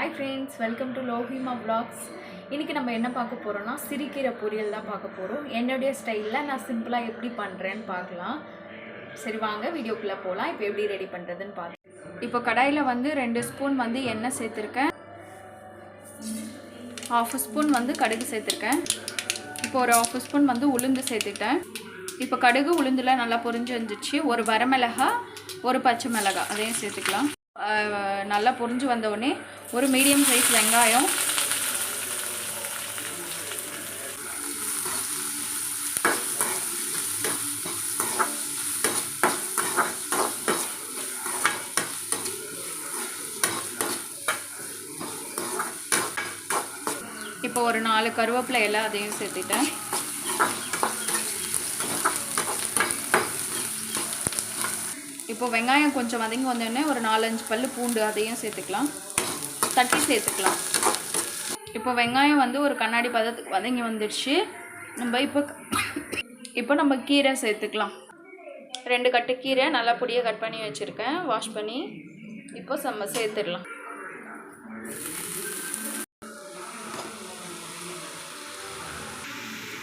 Hi friends welcome to Lohima vlogs. இன்றைக்கி நம்ம என்ன பார்க்க போகிறோம்னா சிரிக்கிற பொரியல் தான் பார்க்க போகிறோம் என்னுடைய ஸ்டைலில் நான் சிம்பிளாக எப்படி பண்ணுறேன்னு பார்க்கலாம். சரி வாங்க வீடியோக்குள்ளே போகலாம் இப்போ எப்படி ரெடி பண்ணுறதுன்னு பார்க்கலாம். இப்போ கடாயில் வந்து ரெண்டு ஸ்பூன் வந்து எண்ணெய் சேர்த்துருக்கேன். ஹாஃப் ஸ்பூன் வந்து கடுகு சேர்த்துருக்கேன். இப்போ ஒரு ஹாஃப் ஸ்பூன் வந்து உளுந்து சேர்த்துட்டேன். இப்போ கடுகு உளுந்துலாம் நல்லா பொரிஞ்சு வந்துச்சு. ஒரு வரமிளகா ஒரு பச்சை மிளகா அதையும் சேர்த்துக்கலாம். நல்லா பொரிஞ்சு வந்த உடனே ஒரு மீடியம் சைஸ் வெங்காயம். இப்போ ஒரு நாலு கருவேப்பிலை எல்லாம் அதையும் சேர்த்துட்டேன். இப்போ வெங்காயம் கொஞ்சம் வதங்கி வந்தோடனே ஒரு நாலஞ்சு பல் பூண்டு அதையும் சேர்த்துக்கலாம். தட்டி சேர்த்துக்கலாம். இப்போ வெங்காயம் வந்து ஒரு கண்ணாடி பதத்துக்கு வதங்கி வந்துடுச்சு. நம்ம இப்போ இப்போ நம்ம கீரை சேர்த்துக்கலாம். ரெண்டு கட்டு கீரை நல்லா பொடியாக கட் பண்ணி வச்சுருக்கேன். வாஷ் பண்ணி இப்போ நம்ம சேர்த்துடலாம்.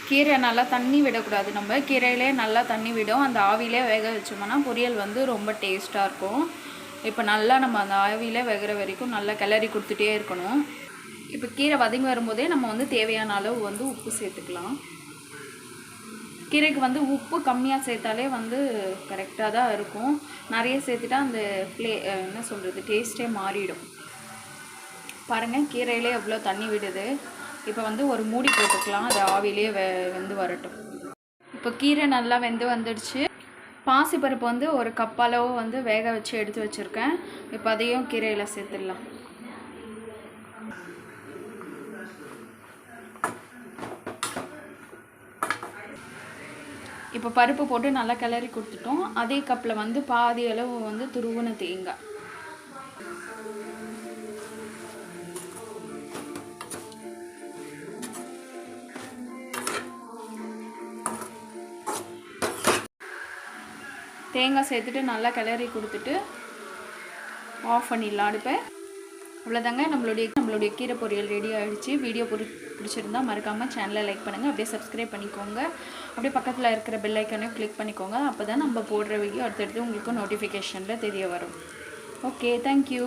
கீரை நல்லா தண்ணி விடக்கூடாது. நம்ம கீரையிலே நல்லா தண்ணி விடும். அந்த ஆவிலே வேக வச்சோம்னா பொரியல் வந்து ரொம்ப டேஸ்ட்டாக இருக்கும். இப்போ நல்லா நம்ம அந்த ஆவிலே வேகிற வரைக்கும் நல்லா கிளறி கொடுத்துட்டே இருக்கணும். இப்போ கீரை வதங்கி வரும்போதே நம்ம வந்து தேவையான அளவு வந்து உப்பு சேர்த்துக்கலாம். கீரைக்கு வந்து உப்பு கம்மியாக சேர்த்தாலே வந்து கரெக்டாக தான் இருக்கும். நிறைய சேர்த்துட்டா அந்த ப்ளே என்ன சொல்கிறது டேஸ்ட்டே மாறிடும். பாருங்கள் கீரையிலே எவ்வளோ தண்ணி விடுது. இப்போ வந்து ஒரு மூடி போட்டுக்கலாம். அது ஆவிலே வெ வெந்து வரட்டும். இப்போ கீரை நல்லா வெந்து வந்துடுச்சு. பாசிப்பருப்பு வந்து ஒரு கப்பளவு வந்து வேக வச்சு எடுத்து வச்சுருக்கேன். இப்போ அதையும் கீரையில் சேர்த்துடலாம். இப்போ பருப்பு போட்டு நல்லா கிளறி கொடுத்துட்டோம். அதே கப்பில் வந்து பாதி அளவு வந்து துருவுன தேங்காய். தேங்காய் சேர்த்துட்டு நல்லா கிளறி கொடுத்துட்டு ஆஃப் பண்ணிடலாம் அடுப்பை. அவ்வளோதாங்க நம்மளுடைய நம்மளுடைய கீரை பொரியல் ரெடி ஆகிடுச்சு வீடியோ பொரி பிடிச்சிருந்தா மறக்காமல் சேனலை லைக் பண்ணுங்கள் அப்படியே சப்ஸ்கிரைப் பண்ணிக்கோங்க. அப்படியே பக்கத்தில் இருக்கிற பெல் ஐக்கனையும் கிளிக் பண்ணிக்கோங்க. அப்போ தான் நம்ம போடுற வீடியோ அடுத்தடுத்து உங்களுக்கு நோட்டிஃபிகேஷனில் தெரிய வரும். Okay thank you